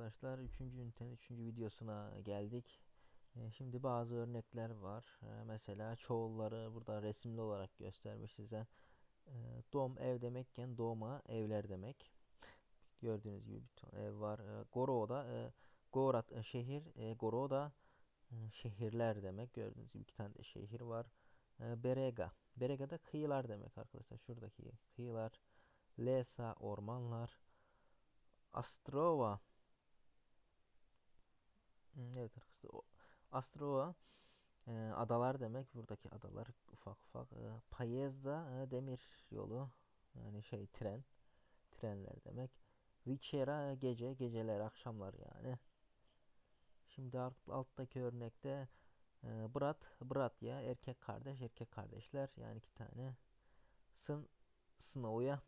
arkadaşlar 3. ünitenin 3. videosuna geldik. E, Şimdi bazı örnekler var. E, Mesela çoğulları burada resimli olarak göstermiş size. E, Dom ev demekken doma evler demek. Gördüğünüz gibi bir ton ev var. E, Goro da e, Gorat e, şehir, e, Goro da e, şehirler demek. Gördüğünüz gibi iki tane de şehir var. Berega. Berega da kıyılar demek arkadaşlar. Şuradaki kıyılar. Lesa ormanlar. Astrova Evet arkadaşlar. o- Astrova e, adalar demek. Buradaki adalar ufak ufak. E, Payezda e, demir yolu. Yani şey tren. Trenler demek. Vichera gece. Geceler akşamlar yani. Şimdi alt- alttaki örnekte e, Brat. Bratya erkek kardeş. Erkek kardeşler. Yani iki tane. Sın Snow'ya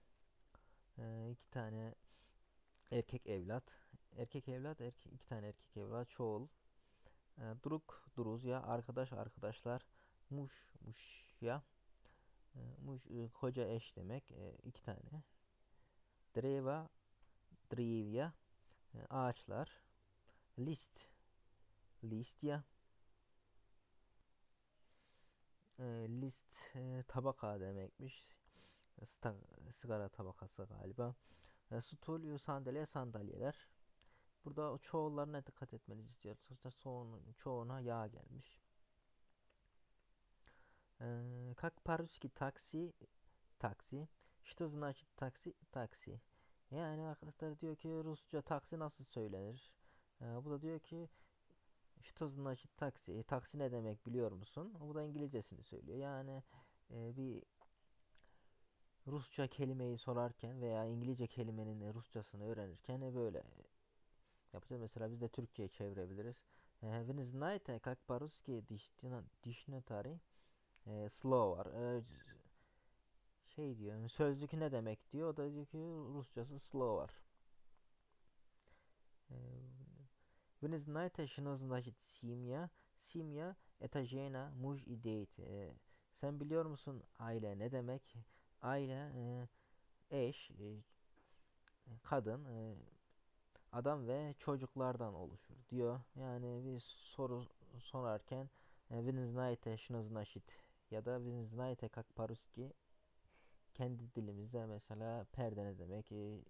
e, iki tane erkek evlat. Erkek evlat. Erkek, iki tane erkek evlat. Çoğul. E, Druk, Druz ya arkadaş arkadaşlar. Muş, Muşya. E, Muş e, koca eş demek. E, iki tane. Dreva, Drivya. E, ağaçlar. List, Listya. E, list e, tabaka demekmiş. Sta- sigara tabakası galiba. E, stul, sandalye, sandalyeler. Burada o çoğullarına dikkat etmenizi istiyoruz. Arkadaşlar çoğunun, çoğuna yağ gelmiş. Ee, как по-русски taksi taksi. Что значит taksi taksi. Yani arkadaşlar diyor ki Rusça taksi nasıl söylenir? Ee, bu da diyor ki Что значит taksi. E, taksi ne demek biliyor musun? Bu da İngilizcesini söylüyor. Yani e, bir Rusça kelimeyi sorarken veya İngilizce kelimenin Rusçasını öğrenirken e, böyle yapacağız. Mesela biz de Türkçe'ye çevirebiliriz. Ee, Вы не знаете, как по-русски dictionary e, slow var. E, şey diyor, sözlük ne demek diyor. O da diyor ki Rusçası slow var. E, Вы не знаете, что значит семья? Семья это жена, муж и дети. E, sen biliyor musun aile ne demek? Aile e, eş, e, kadın, e, adam ve çocuklardan oluşur diyor. Yani bir soru sorarken e, Вы не знаете, что значит ya da Вы не знаете, как по-русски kendi dilimizde mesela perde ne demek e,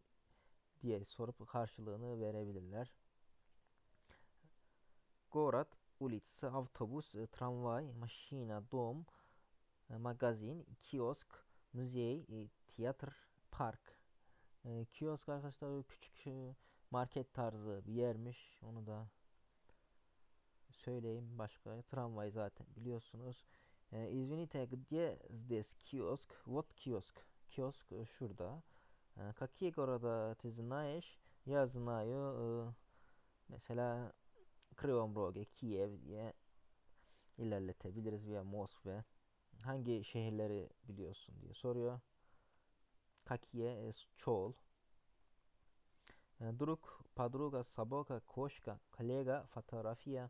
diye sorup karşılığını verebilirler. Город, улица, автобус, e, tramvay, машина, dom, e, magazin, kiosk, müze, e, tiyatr, park. E, kiosk arkadaşlar küçük e, market tarzı bir yermiş. Onu da söyleyeyim. Başka tramvay zaten biliyorsunuz. E, Извините, где здесь киоск? Вот киоск. Kiosk e, şurada. E, Какие города ты знаешь? Я знаю. e, Mesela Kривом Roge, Kiev diye ilerletebiliriz veya Moskva. Hangi şehirleri biliyorsun diye soruyor. Какие e, çoğul. E, Друг, подруга, собака, кошка, коллега, фотография.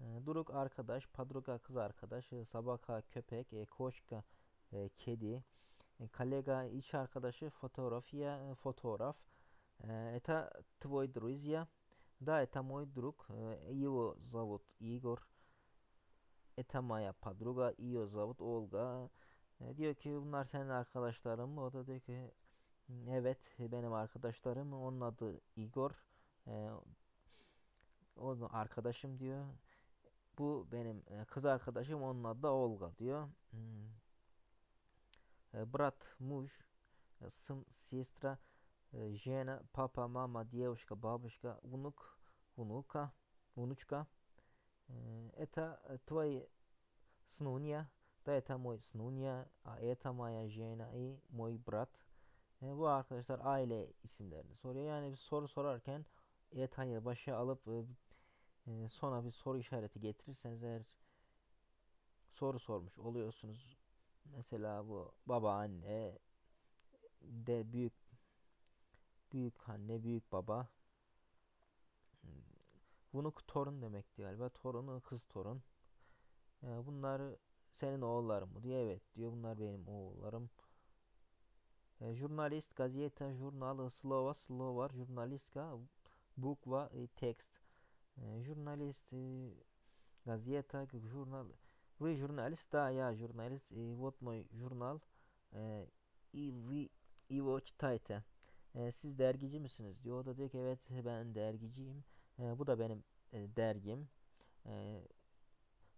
E, Друг arkadaş, подруга kız arkadaş, e, собака köpek, e, koşka e, kedi, e, коллега iş arkadaşı, фотография e, fotoğraf. E, Это твой друзья. Да, это мой друг. Э, Его зовут Игорь. Это моя подруга. Ее зовут Olga. E, Diyor ki bunlar senin arkadaşların mı? O da diyor ki evet benim arkadaşlarım. Onun adı Igor. E, onun arkadaşım diyor. Bu benim e, kız arkadaşım. Onun adı da Olga diyor. Hmm. E, Brat, muž, e, сын, сестра, e, жена, папа, мама, девушка, бабушка, внук, внука, внучка. Э, Это э, твои снуния, да это мой снуния, а это моя жена и мой брат. e, bu arkadaşlar aile isimlerini soruyor. Yani bir soru sorarken eta'yı başa alıp e, e, sonra bir soru işareti getirirseniz eğer soru sormuş oluyorsunuz. Mesela bu baba anne de büyük büyük anne büyük baba bunu torun demekti galiba. Torun kız torun. E, bunlar senin oğulların mı diyor. Evet diyor. Bunlar benim oğullarım. E, jurnalist, gazeta, jurnal, slova, slovar, jurnalistka. book va e, text. E, jurnalist, e, gazeta, jurnal da ya jurnalist e, what my jurnal e, i vi ivo çitayte. E, siz dergici misiniz diyor. O da diyor ki evet ben dergiciyim. E, bu da benim e, dergim. E,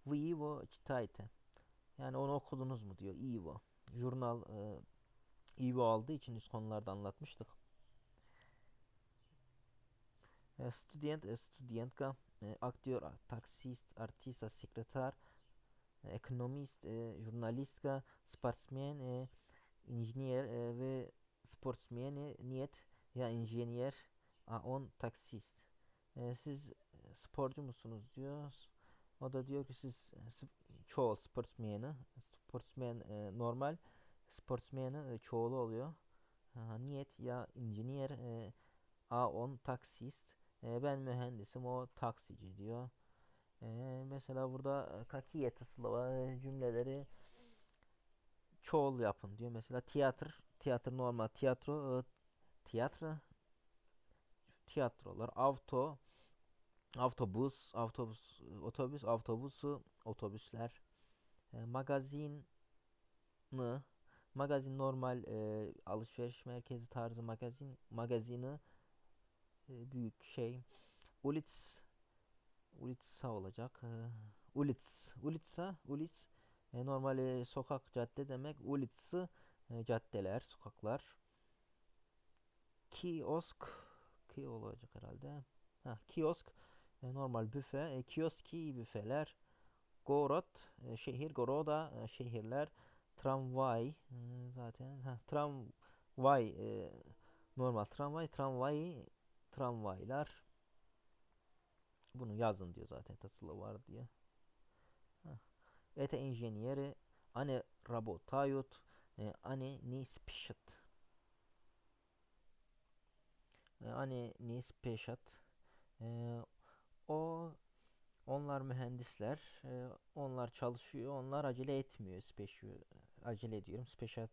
Vivo çitayte. Yani onu okudunuz mu diyor. Ivo. Jurnal e, Ivo aldığı için üst konularda anlatmıştık. E, student, e, studentka, e, aktör, taksist, artista, sekreter, ekonomist, jurnalistka, sportsmen, e, ve sportsmeni niyet ya a on taksist. Siz sporcu musunuz diyor. O da diyor ki siz çoğul sportsmeni, sportsmen normal, sportsmeni e, çoğulu oluyor. Niyet ya injiniyer, e, a on taksist. E, ben mühendisim, o taksici diyor. E, mesela burada kakiye slova cümleleri çoğul yapın diyor. Mesela tiyatro, tiyatro normal tiyatro, e, tiyatro, tiyatrolar, auto, Autobus, autobus, otobüs, autobusu, otobüsler. E, magazin mı? Magazin normal e, alışveriş merkezi tarzı magazin. Magazini e, büyük şey. Ulitz Ulitsa olacak. E, Ulitz. Ulitsa, Ulitz e, normal e, sokak cadde demek. Ulitsı e, caddeler, sokaklar. Kiosk ki olacak herhalde. Ha, kiosk e, normal büfe, e, kioski büfeler, gorot, e, şehir, goroda e, şehirler, tramvay zaten ha, tramvay e, normal tramvay, tramvay, tramvaylar. Bunu yazın diyor zaten tasılı var diye. Ete inženjeri, ane rabotayut, e, ane ni spişat. E, ane ni spişat. O onlar mühendisler. E, onlar çalışıyor. Onlar acele etmiyor. Special, acele ediyorum. Special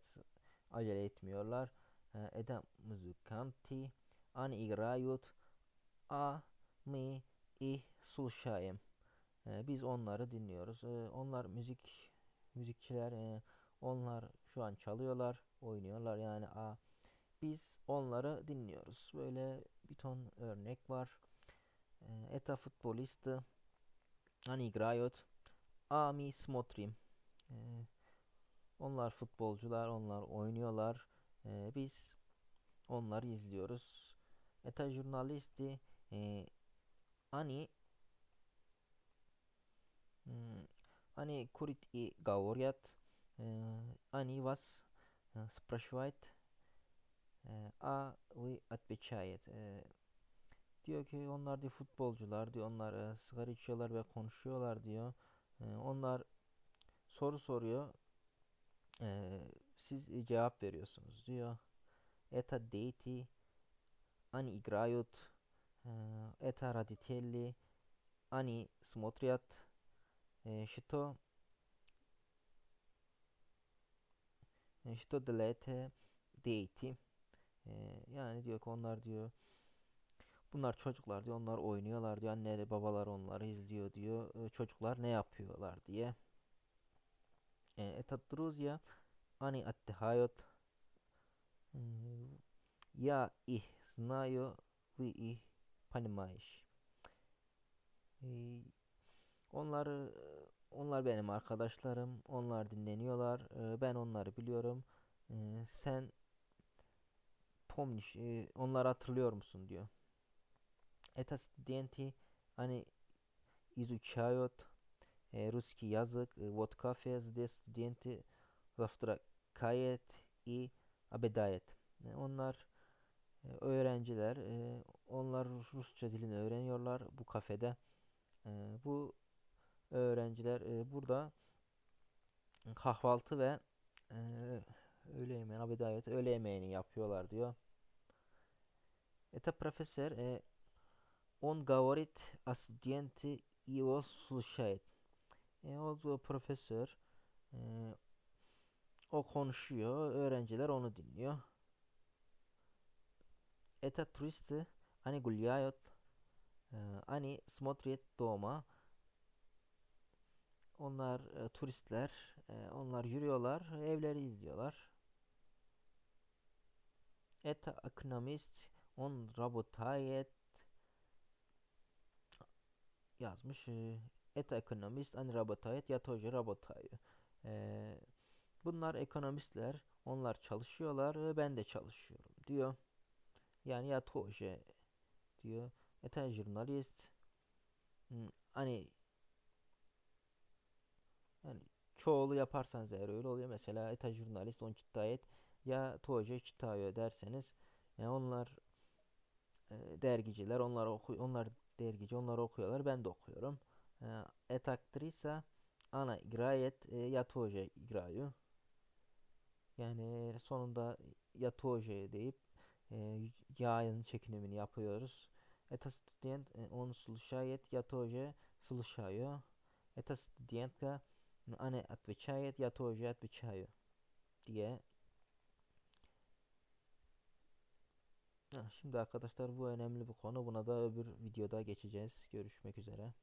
acele etmiyorlar. E, edem muzikanti an igrayut a mi i sulşayim. E, biz onları dinliyoruz. E, onlar müzik müzikçiler. E, onlar şu an çalıyorlar, oynuyorlar yani a biz onları dinliyoruz. Böyle bir ton örnek var. E, Eta futbolisti Они играют. А мы смотрим. Onlar futbolcular, onlar oynuyorlar. Biz onları izliyoruz. Это журналисты. Они Они курят и говорят. Они вас спрашивают. А вы отвечаете. Diyor ki onlar diyor futbolcular diyor onlar e, sigara içiyorlar ve konuşuyorlar diyor. E, onlar soru soruyor. E, siz cevap veriyorsunuz diyor. Eta deiti ani igrayut eta raditelli ani smotriat što što delete deiti yani diyor ki onlar diyor Bunlar çocuklar diyor. Onlar oynuyorlar diyor. Anneleri babalar onları izliyor diyor. E, çocuklar ne yapıyorlar diye. Это друзья, они отдыхают. Я их знаю, вы их понимаешь. Onlar onlar benim arkadaşlarım. Onlar dinleniyorlar. E, ben onları biliyorum. E, sen pomniş onları hatırlıyor musun diyor. Это студенты, они изучают э, русский язык. Вот кафе здесь студенты завтракает и обедает. Onlar öğrenciler, onlar Rusça dilini öğreniyorlar bu kafede. Bu öğrenciler burada kahvaltı ve öğle yemeği, abedayet, öğle yemeğini yapıyorlar diyor. Это профессор Он говорит, а студенты его слушают. E, o profesör e, o konuşuyor, öğrenciler onu dinliyor. Это туристы, они гуляют Ee, Ani смотрит дома. Onlar e, turistler. e, onlar yürüyorlar. Evleri izliyorlar. Это экономист. Он работает yazmış. E, et ekonomist an rabatayet yatoji rabatayı. E, Bunlar ekonomistler. Onlar çalışıyorlar. E, ben de çalışıyorum diyor. Yani ya yatoji diyor. Et jurnalist. Hmm, hani yani çoğulu yaparsanız eğer öyle oluyor. Mesela eta jurnalist on çıtayet ya toje çıtayo derseniz yani onlar e, dergiciler onlar oku, onlar dergici onlar okuyorlar ben de okuyorum. E, et актриса она играет e, я тоже играю. Yani sonunda ya тоже deyip e, yayın çekimini yapıyoruz. Это студент, э, он слушает, я тоже слушаю. Это студентка, она отвечает, я тоже отвечаю diye. Şimdi arkadaşlar bu önemli bir konu. Buna da öbür videoda geçeceğiz. Görüşmek üzere.